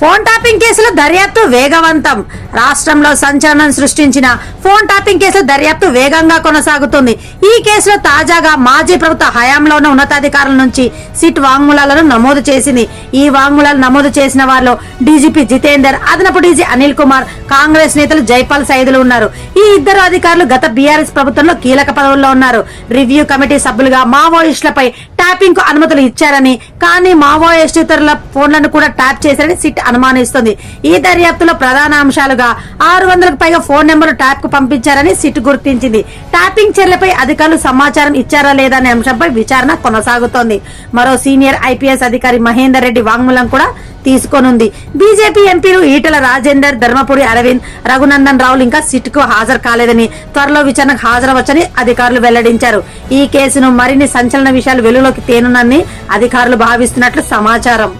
Phone topping కేసులో దర్యాప్తు వేగవంతం. రాష్ట్రంలో సంచలనం సృష్టించిన ఫోన్ టాపింగ్ కేసులో దర్యాప్తు వేగంగా కొనసాగుతుంది. ఈ కేసులో తాజాగా మాజీ ప్రభుత్వ హయాంలో ఉన్న ఉన్నతాధికారుల నుంచి సిట్ వాంగ్మూలాలను నమోదు చేసింది. ఈ వాంగ్మూలాలు నమోదు చేసిన వారిలో డీజీపీ జితేందర్ అదనపు డీజీ అనిల్ కుమార్ కాంగ్రెస్ నేతలు జైపాల్ సైదులు ఉన్నారు. ఈ ఇద్దరు అధికారులు గత బీఆర్ఎస్ ప్రభుత్వంలో కీలక పదవుల్లో ఉన్నారు. రివ్యూ కమిటీ సభ్యులుగా మావోయిస్టులపై ట్యాపింగ్కు అనుమతులు ఇచ్చారని కానీ మావోయిస్టుల ఫోన్లను కూడా ట్యాప్ చేశారని సిట్ అనుమానిస్తుంది. ఈ దర్యాప్తులో ప్రధాన అంశాలుగా ఆరు వందలకు పైగా ఫోన్ నెంబర్ ట్యాప్కు పంపించారని సిట్ గుర్తించింది. ట్యాపింగ్ చర్యలపై అధికారులు సమాచారం ఇచ్చారా లేదా అనే అంశంపై విచారణ కొనసాగుతోంది. మరో సీనియర్ ఐపీఎస్ అధికారి మహేందర్ రెడ్డి వాంగ్మూలం కూడా తీసుకోనుంది. బీజేపీ ఎంపీలు ఈటల రాజేందర్ ధర్మపురి అరవింద్ రఘునందన్ రావులు ఇంకా సిట్కు హాజరు కాలేదని త్వరలో విచారణకు హాజరవచ్చని అధికారులు వెల్లడించారు. ఈ కేసును మరిన్ని సంచలన విషయాలు వెలుగులోకి తేనునని అధికారులు భావిస్తున్నట్లు సమాచారం.